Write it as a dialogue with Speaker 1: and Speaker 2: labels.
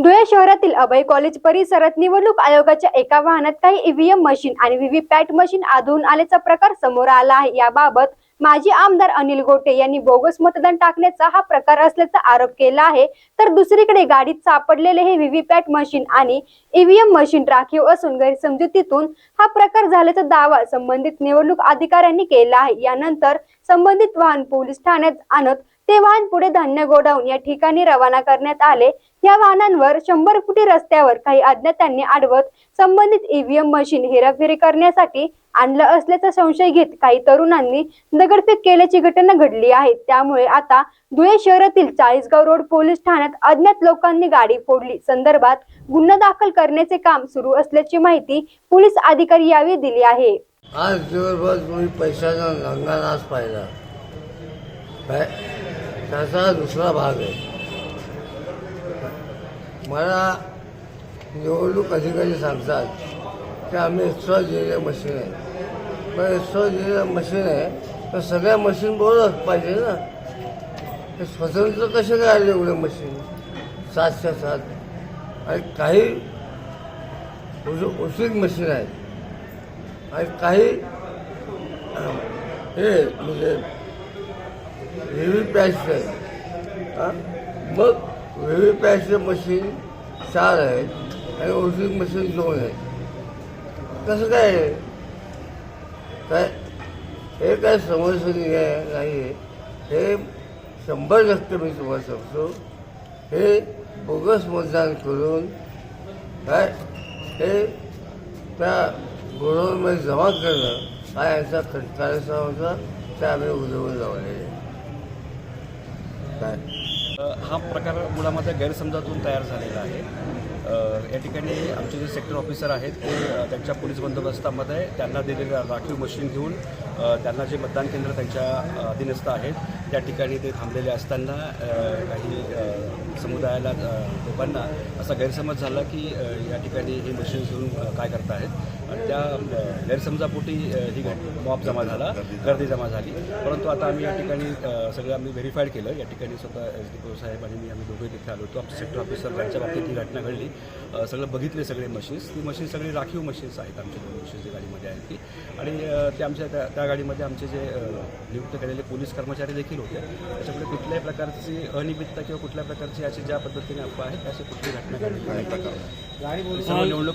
Speaker 1: धुळे शहरातील अभय कॉलेज परिसरात निवडणूक आयोगाच्या एका वाहनात काही ईव्हीएम मशीन आणि व्हीव्हीपॅट मशीन आढळून आल्याचा प्रकार समोर आला आहे. याबाबत माजी आमदार अनिल गोटे यांनी बोगस मतदान टाकण्याचा हा प्रकार असल्याचा आरोप केला आहे. तर दुसरीकडे गाडीत सापडलेले हे व्हीव्हीपॅट मशीन आणि ईव्हीएम मशीन राखीव असून गैरसमजुतीतून हा प्रकार झाल्याचा दावा संबंधित निवडणूक अधिकाऱ्यांनी केला आहे. यानंतर संबंधित वाहन पोलीस ठाण्यात आणत ते वाहन पुढे धान्य गोडाऊन या ठिकाणी रवाना करण्यात आले. या वाहनांवर शंभर फुटी रस्त्यावर काही अज्ञातांनी अडवत संबंधित ईव्हीएम मशीन हेराफेरी करण्यासाठी आणलं असल्याचा संशय घेत काही तरुणांनी दगडफेक केल्याची घटना घडली आहे. त्यामुळे आता धुळे शहरातील चाळीसगाव रोड पोलीस ठाण्यात अज्ञात लोकांनी गाडी फोडली. संदर्भात गुन्हा दाखल करण्याचे काम सुरू असल्याची माहिती पोलीस अधिकारी यावेळी दिली आहे.
Speaker 2: आज दिवसभर तुम्ही पैशाचा नाच पाहिला. त्याचा दुसरा भाग आहे. मला निवडणूक अधिकारी सांगतात की आम्ही एक्स्ट्रा दिलेल्या मशीन आहे पण एक्स्ट्रा दिलेलं मशीन आहे तर सगळ्या मशीन बरोबर पाहिजे ना. ते स्वतंत्र कसे काय आले एवढे मशीन सातच्या सात. आणि काही उशीर मशीन आहेत. आणि काही हे म्हणजे व्हीव्हीपॅटचं मग व्हीव्हीपॅटचं मशीन चार आहेत आणि ओरिजिनल मशीन दोन आहेत. कसं काय आहे? काय? हे काय समस्या नाही आहे? नाही आहे हे शंभर टक्के मी तुम्हाला सांगतो. हे बोगस मतदान करून काय? हे त्या गोडाऊनमध्ये जमा करणं हा यांचा खटकाराचा होता. ते आम्ही उजवून लावलेले काय?
Speaker 3: हा प्रकार मुळामध्ये गैरसमजातून तयार झालेला आहे. या ठिकाणी आमचे जे सेक्टर ऑफिसर आहेत ते त्यांच्या पोलीस बंदोबस्तामध्ये त्यांना दिलेल्या राखीव मशीन घेऊन त्यांना जे मतदान केंद्र त्यांच्या अधीनस्थ आहेत त्या ठिकाणी ते थांबलेले असताना काही समुदायाला लोकांना असा गैरसमज झाला की या ठिकाणी ही मशीन घेऊन काय करत आहेत आणि त्या गैरसमजापोटी ही मॉब जमा झाला गर्दी जमा झाली. परंतु आता आम्ही या ठिकाणी सगळं आम्ही व्हेरीफाईड केलं. या ठिकाणी स्वतः एस डी पी साहेब आणि मी आम्ही दोघे तिथे आलो होतो. आमचे सेक्टर ऑफिसर त्यांच्या बाबतीत ही घटना घडली सगळं बघितले सगळे मशीन्स ती मशीन सगळी राखीव मशीन्स आहेत आमच्या दोन मशीन्स जे गाडीमध्ये आहेत ती. आणि ते आमच्या त्या त्या गाडीमध्ये आमचे जे नियुक्त केलेले पोलीस कर्मचारी देखील होते. त्याच्यामुळे कुठल्याही प्रकारची अनियमितता किंवा कुठल्या प्रकारची अशी ज्या पद्धतीने अफवा आहेत अशी कुठली घटना घडली निवडणूक